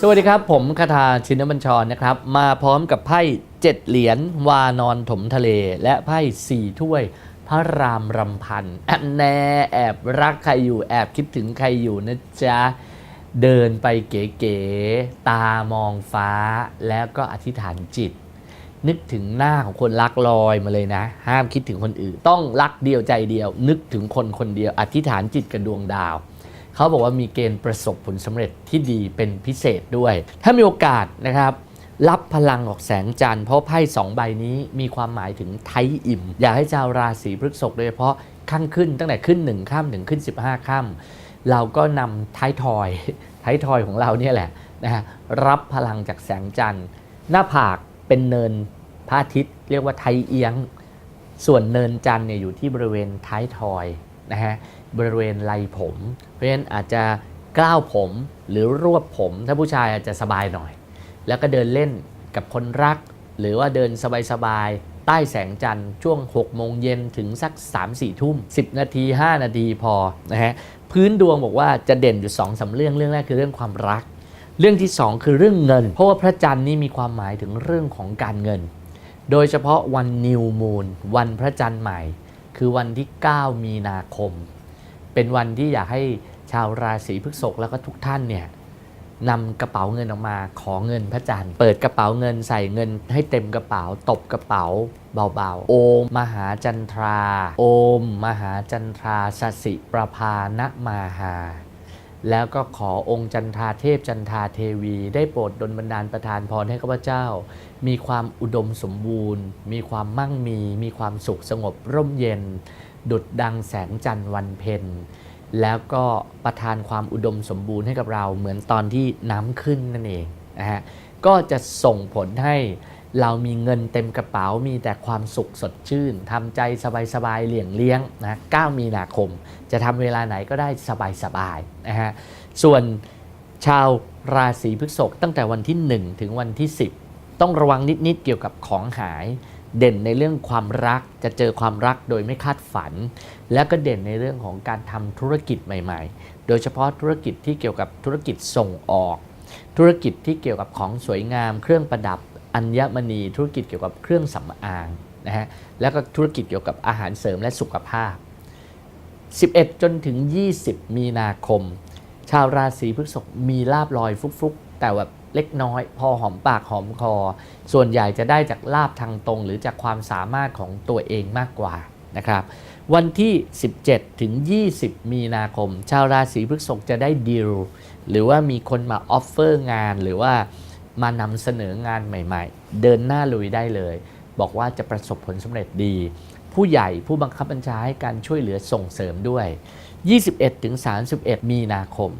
สวัสดีครับ ผมคาถาชินบัญชรนะครับ มาพร้อมกับไพ่เจ็ดเหรียญวานอนถมทะเล และไพ่สี่ถ้วย พระรามรำพันแอบแน่แอบรักใครอยู่แอบคิดถึงใครอยู่นะจ๊ะ เดินไปเก๋ๆตามองฟ้า แล้วก็อธิษฐานจิต นึกถึงหน้าของคนรักลอยมาเลยนะ ห้ามคิดถึงคนอื่น ต้องรักเดียวใจเดียว นึกถึงคนคนเดียว อธิษฐานจิตกับดวงดาว เขาบอกว่ามีเกณฑ์ประสบผลสำเร็จที่ดีเป็นพิเศษด้วย ถ้ามีโอกาสนะครับรับพลังออกแสงจันทร์เพราะไพ่สองใบนี้มีความหมายถึงไทยอิ่ม อยากให้ชาวราศีพฤษภโดยเฉพาะข้างขึ้นตั้งแต่ขึ้นหนึ่งข้ามถึงขึ้น 15ข้ามเราก็นำท้ายทอยท้ายทอยของเราเนี่ยแหละนะฮะรับพลังจากแสงจันทร์ หน้าผากเป็นเนินพระอาทิตย์ เรียกว่าไทยเอียง ส่วนเนินจันทร์เนี่ยอยู่ที่บริเวณท้ายทอยนะฮะ บริเวณไหล่ผม เพราะฉะนั้นอาจจะกล้าวผมหรือรวบผม ถ้าผู้ชายอาจจะสบายหน่อย แล้วก็เดินเล่นกับคนรัก หรือว่าเดินสบายๆใต้แสงจันทร์ช่วง 6 โมงเย็นถึงสัก 3-4 ทุ่ม 10 นาที 5 นาทีพอนะฮะพื้นดวงบอกว่าจะเด่นอยู่2อสาเรื่องเรื่องแรกคือเรื่องความรัก เรื่องที่ 2 คือเรื่องเงิน เพราะว่าพระจันทร์นี่มีความหมายถึงเรื่องของการเงิน โดยเฉพาะวันนิวมูนวันพระจันทร์ใหม่ คือวันที่ 9 มีนาคม เป็นวันที่อยากให้ชาวราศีพฤษภแล้วก็ทุกท่านเนี่ยนำกระเป๋าเงินออกมาขอเงินพระจันทร์เปิดกระเป๋าเงินใส่เงินให้เต็มกระเป๋า ตบกระเป๋าเบาๆ โอม มหาจันทรา โอม มหาจันทราสสิประภานมาหา แล้วก็ขอองค์จันทราเทพจันทราเทวี ได้โปรดดลบันดาลประทานพรให้ข้าพเจ้า มีความอุดมสมบูรณ์ มีความมั่งมี มีความสุขสงบร่มเย็น ดุดดังแสงจันทร์วันเพ็ญแล้วก็ประทานความอุดมสมบูรณ์ให้กับเราเหมือนตอนที่น้ำขึ้นนั่นเองนะฮะก็จะส่งผลให้เรามีเงินเต็มกระเป๋ามีแต่ความสุขสดชื่นทำใจสบายๆเหลี่ยงเลี้ยงนะ9มีนาคม จะทำเวลาไหนก็ได้สบายๆนะฮะส่วนชาวราศีพฤษภตั้งแต่วันที่ 1 ถึงวันที่ 10 ต้องระวังนิดๆเกี่ยวกับของหาย เด่นในเรื่องความรักจะเจอความรักโดยไม่คาดฝัน แล้วก็เด่นในเรื่องของการทำธุรกิจใหม่ ๆ โดยเฉพาะธุรกิจที่เกี่ยวกับธุรกิจส่งออก ธุรกิจที่เกี่ยวกับของสวยงาม เครื่องประดับอัญมณี ธุรกิจเกี่ยวกับเครื่องสำอางนะฮะแล้วก็ธุรกิจเกี่ยวกับอาหารเสริมและสุขภาพ 11 จนถึง 20 มีนาคม ชาวราศีพฤษภมีลาบลอยฟุกๆ แต่แบบ เล็กน้อย พอหอมปากหอมคอ ส่วนใหญ่จะได้จากลาบทางตรง หรือจากความสามารถของตัวเองมากกว่านะครับวันที่ 17 ถึง 20 มีนาคม ชาวราศีพฤษภจะได้ดีลหรือว่ามีคนมาออฟเฟอร์งานหรือว่ามานำเสนองานใหม่ ๆ เดินหน้าลุยได้เลย บอกว่าจะประสบผลสำเร็จดี ผู้ใหญ่ผู้บังคับบัญชาให้การช่วยเหลือส่งเสริมด้วย 21ถึง31 มีนาคม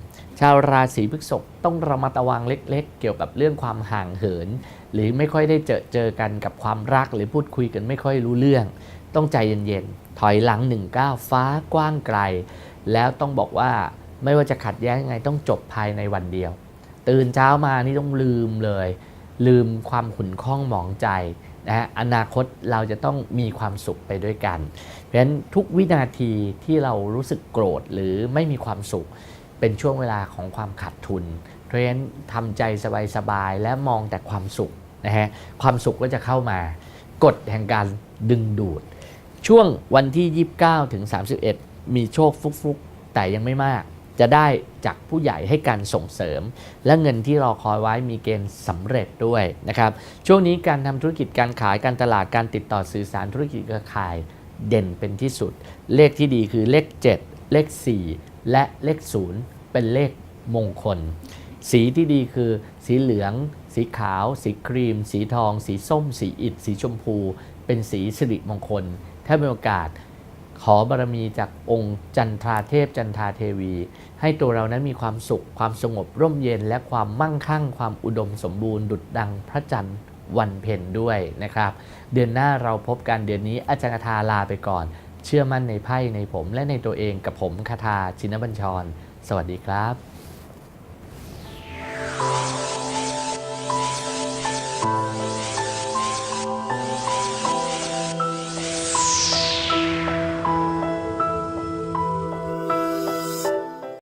ชาวราศีพฤษภต้องระมัดระวังเล็ก ๆ เกี่ยวกับเรื่องความห่างเหิน หรือไม่ค่อยได้เจอเจอกันกับความรักหรือพูดคุยกันไม่ค่อยรู้เรื่อง ต้องใจเย็นๆถอยหลังหนึ่งก้าวฟ้ากว้างไกล แล้วต้องบอกว่าไม่ว่าจะขัดแย้งยังไงต้องจบภายในวันเดียว ตื่นเช้ามานี่ต้องลืมเลย ลืมความขุ่นข้องหมองใจนะฮะอนาคตเราจะต้องมีความสุขไปด้วยกัน เพราะฉะนั้นทุกวินาทีที่เรารู้สึกโกรธหรือไม่มีความสุข เป็นช่วงเวลาของความขาดทุน เพราะฉะนั้นทำใจสบายๆและมองแต่ความสุขนะฮะความสุขก็จะเข้ามากฎแห่งการดึงดูด ช่วงวันที่ 29 ถึง 31 มีโชคฟุกๆ แต่ยังไม่มาก จะได้จากผู้ใหญ่ให้การส่งเสริม และเงินที่รอคอยไว้มีเกณฑ์สำเร็จด้วยนะครับ ช่วงนี้การทำธุรกิจการขายการตลาดการติดต่อสื่อสารธุรกิจเครือข่ายเด่นเป็นที่สุด เลขที่ดีคือเลข 7 เลข 4 และเลข0เป็นเลขมงคล สีที่ดีคือ สีเหลือง สีขาว สีครีม สีทอง สีส้ม สีอิฐ สีชมพู เป็นสีสิริมงคล ถ้ามีโอกาสขอบารมีจากองค์จันทราเทพจันทราเทวี ให้ตัวเรานั้นมีความสุข ความสงบร่มเย็น และความมั่งคั่ง ความอุดมสมบูรณ์ ดุจดังพระจันทร์วันเพ็ญด้วยนะครับ เดือนหน้าเราพบกันเดือนนี้อาจารย์คาทาลาไปก่อน เชื่อมั่นในไพ่ในผมและในตัวเองกับผมคาทาชินบัญชร สวัสดีครับ